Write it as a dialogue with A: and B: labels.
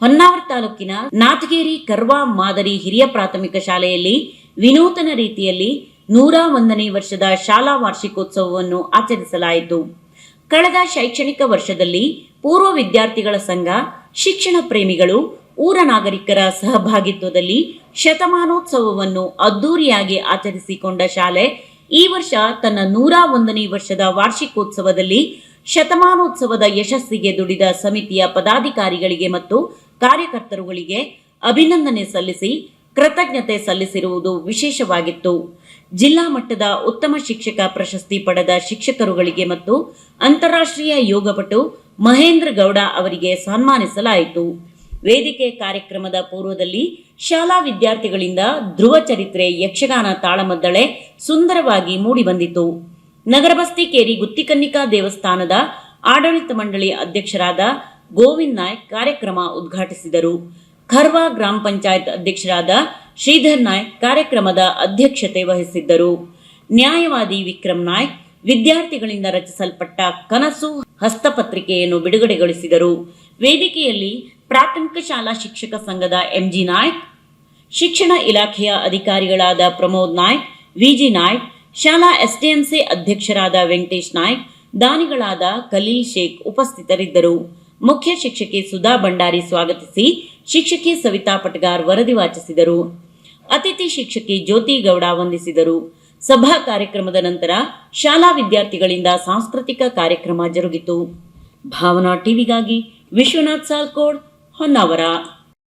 A: ಹೊನ್ನಾವರ ತಾಲೂಕಿನ ನಾಥಗೇರಿ ಕರ್ವಾ ಮಾದರಿ ಹಿರಿಯ ಪ್ರಾಥಮಿಕ ಶಾಲೆಯಲ್ಲಿ ವಿನೂತನ ರೀತಿಯಲ್ಲಿ ನೂರ ಒಂದನೇ ವರ್ಷದ ಶಾಲಾ ವಾರ್ಷಿಕೋತ್ಸವವನ್ನು ಆಚರಿಸಲಾಯಿತು. ಕಳೆದ ಶೈಕ್ಷಣಿಕ ವರ್ಷದಲ್ಲಿ ಪೂರ್ವ ವಿದ್ಯಾರ್ಥಿಗಳ ಸಂಘ, ಶಿಕ್ಷಣ ಪ್ರೇಮಿಗಳು, ಊರ ನಾಗರಿಕರ ಸಹಭಾಗಿತ್ವದಲ್ಲಿ ಶತಮಾನೋತ್ಸವವನ್ನು ಅದ್ದೂರಿಯಾಗಿ ಆಚರಿಸಿಕೊಂಡ ಶಾಲೆ ಈ ವರ್ಷ ತನ್ನ ನೂರ ಒಂದನೇ ವರ್ಷದ ವಾರ್ಷಿಕೋತ್ಸವದಲ್ಲಿ ಶತಮಾನೋತ್ಸವದ ಯಶಸ್ಸಿಗೆ ದುಡಿದ ಸಮಿತಿಯ ಪದಾಧಿಕಾರಿಗಳಿಗೆ ಮತ್ತು ಕಾರ್ಯಕರ್ತರುಗಳಿಗೆ ಅಭಿನಂದನೆ ಸಲ್ಲಿಸಿ ಕೃತಜ್ಞತೆ ಸಲ್ಲಿಸಿರುವುದು ವಿಶೇಷವಾಗಿತ್ತು. ಜಿಲ್ಲಾ ಮಟ್ಟದ ಉತ್ತಮ ಶಿಕ್ಷಕ ಪ್ರಶಸ್ತಿ ಪಡೆದ ಶಿಕ್ಷಕರುಗಳಿಗೆ ಮತ್ತು ಅಂತಾರಾಷ್ಟ್ರೀಯ ಯೋಗಪಟು ಮಹೇಂದ್ರ ಗೌಡ ಅವರಿಗೆ ಸನ್ಮಾನಿಸಲಾಯಿತು. ವೇದಿಕೆ ಕಾರ್ಯಕ್ರಮದ ಪೂರ್ವದಲ್ಲಿ ಶಾಲಾ ವಿದ್ಯಾರ್ಥಿಗಳಿಂದ ಧ್ರುವ ಚರಿತ್ರೆ ಯಕ್ಷಗಾನ ತಾಳಮದ್ದಳೆ ಸುಂದರವಾಗಿ ಮೂಡಿಬಂದಿತು. ನಗರಬಸ್ತಿ ಕೇರಿ ಗುತ್ತಿಕನ್ನಿಕಾ ದೇವಸ್ಥಾನದ ಆಡಳಿತ ಮಂಡಳಿ ಅಧ್ಯಕ್ಷರಾದ ಗೋವಿಂದ್ ನಾಯ್ಕ್ ಕಾರ್ಯಕ್ರಮ ಉದ್ಘಾಟಿಸಿದರು. ಖರ್ವಾ ಗ್ರಾಮ ಪಂಚಾಯತ್ ಅಧ್ಯಕ್ಷರಾದ ಶ್ರೀಧರ್ ನಾಯ್ಕ್ ಕಾರ್ಯಕ್ರಮದ ಅಧ್ಯಕ್ಷತೆ ವಹಿಸಿದ್ದರು. ನ್ಯಾಯವಾದಿ ವಿಕ್ರಮ್ ನಾಯ್ಕ್ ವಿದ್ಯಾರ್ಥಿಗಳಿಂದ ರಚಿಸಲ್ಪಟ್ಟ ಕನಸು ಹಸ್ತಪತ್ರಿಕೆಯನ್ನು ಬಿಡುಗಡೆಗೊಳಿಸಿದರು. ವೇದಿಕೆಯಲ್ಲಿ ಪ್ರಾಥಮಿಕ ಶಾಲಾ ಶಿಕ್ಷಕ ಸಂಘದ ಎಂಜಿ ನಾಯ್ಕ್, ಶಿಕ್ಷಣ ಇಲಾಖೆಯ ಅಧಿಕಾರಿಗಳಾದ ಪ್ರಮೋದ್ ನಾಯ್ಕ್, ವಿಜಿ ನಾಯ್ಕ್, ಶಾಲಾ ಎಸ್ಡಿಎಂಸಿ ಅಧ್ಯಕ್ಷರಾದ ವೆಂಕಟೇಶ್ ನಾಯ್ಕ್, ದಾನಿಗಳಾದ ಖಲೀಲ್ ಶೇಖ್ ಉಪಸ್ಥಿತರಿದ್ದರು. ಮುಖ್ಯ ಶಿಕ್ಷಕಿ ಸುಧಾ ಭಂಡಾರಿ ಸ್ವಾಗತಿಸಿ ಶಿಕ್ಷಕಿ ಸವಿತಾ ಪಟ್ಗಾರ್ ವರದಿ ವಾಚಿಸಿದರು. ಅತಿಥಿ ಶಿಕ್ಷಕಿ ಜ್ಯೋತಿ ಗೌಡ ವಂದಿಸಿದರು. ಸಭಾ ಕಾರ್ಯಕ್ರಮದ ನಂತರ ಶಾಲಾ ವಿದ್ಯಾರ್ಥಿಗಳಿಂದ ಸಾಂಸ್ಕೃತಿಕ ಕಾರ್ಯಕ್ರಮ ಜರುಗಿತು. ಭಾವನಾ ಟಿವಿಗಾಗಿ ವಿಶ್ವನಾಥ್ ಸಾಲ್ಕೋಡ್ ಹೊನ್ನಾವರ.